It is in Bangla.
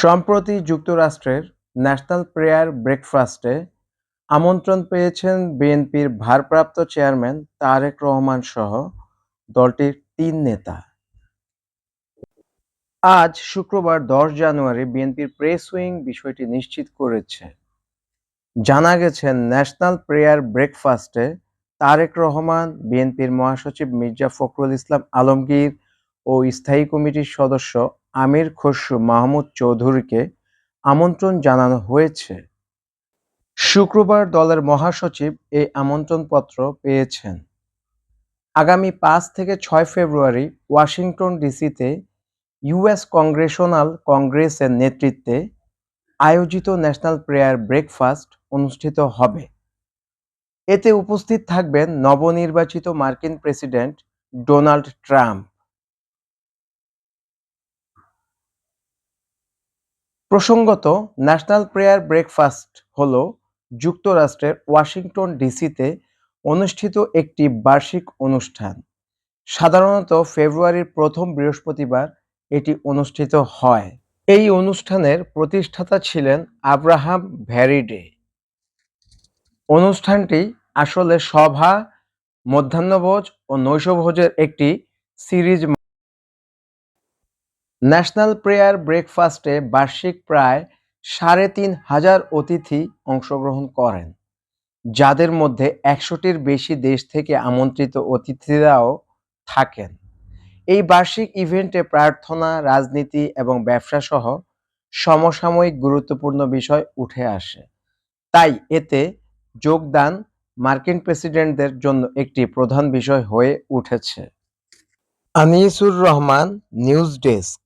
সম্প্রতি যুক্তরাষ্ট্রের ন্যাশনাল প্রেয়ার ব্রেকফাস্টে আমন্ত্রণ পেয়েছেন বিএনপির ভারপ্রাপ্ত চেয়ারম্যান তারেক রহমান সহ দলটির তিন নেতা। আজ শুক্রবার দশ জানুয়ারি বিএনপির প্রেস উইং বিষয়টি নিশ্চিত করেছে। জানা গেছে, ন্যাশনাল প্রেয়ার ব্রেকফাস্টে তারেক রহমান, বিএনপির মহাসচিব মির্জা ফখরুল ইসলাম আলমগীর ও স্থায়ী কমিটির সদস্য আমির খসরু মাহমুদ চৌধুরীকে আমন্ত্রণ জানানো হয়েছে। শুক্রবার দলের মহাসচিব এই আমন্ত্রণপত্র পেয়েছেন। আগামী পাঁচ থেকে ছয় ফেব্রুয়ারি ওয়াশিংটন ডিসিতে ইউএস কংগ্রেশনাল কংগ্রেসের নেতৃত্বে আয়োজিত ন্যাশনাল প্রেয়ার ব্রেকফাস্ট অনুষ্ঠিত হবে। এতে উপস্থিত থাকবেন নবনির্বাচিত মার্কিন প্রেসিডেন্ট ডোনাল্ড ট্রাম্প। প্রসঙ্গত, ন্যাশনাল প্রেয়ার ব্রেকফাস্ট হল যুক্তরাষ্ট্রের ওয়াশিংটন ডিসিতে অনুষ্ঠিত একটি বার্ষিক অনুষ্ঠান। সাধারণত ফেব্রুয়ারির প্রথম বৃহস্পতিবার এটি অনুষ্ঠিত হয়। এই অনুষ্ঠানের প্রতিষ্ঠাতা ছিলেন আব্রাহাম ভ্যারিডে। অনুষ্ঠানটি আসলে সভা, মধ্যাহ্নভোজ ও নৈশভোজের একটি সিরিজ ন্যাশনাল প্রেয়ার ব্রেকফাস্টে বার্ষিক প্রায় সাড়ে তিন হাজার অতিথি অংশগ্রহণ করেন, যাদের মধ্যে একশোটির বেশি দেশ থেকে আমন্ত্রিত অতিথিরাও থাকেন। এই বার্ষিক ইভেন্টে প্রার্থনা, রাজনীতি এবং ব্যবসা সহ সমসাময়িক গুরুত্বপূর্ণ বিষয় উঠে আসে। তাই এতে যোগদান মার্কিন প্রেসিডেন্টদের জন্য একটি প্রধান বিষয় হয়ে উঠেছে। Anisur Rahman, news desk.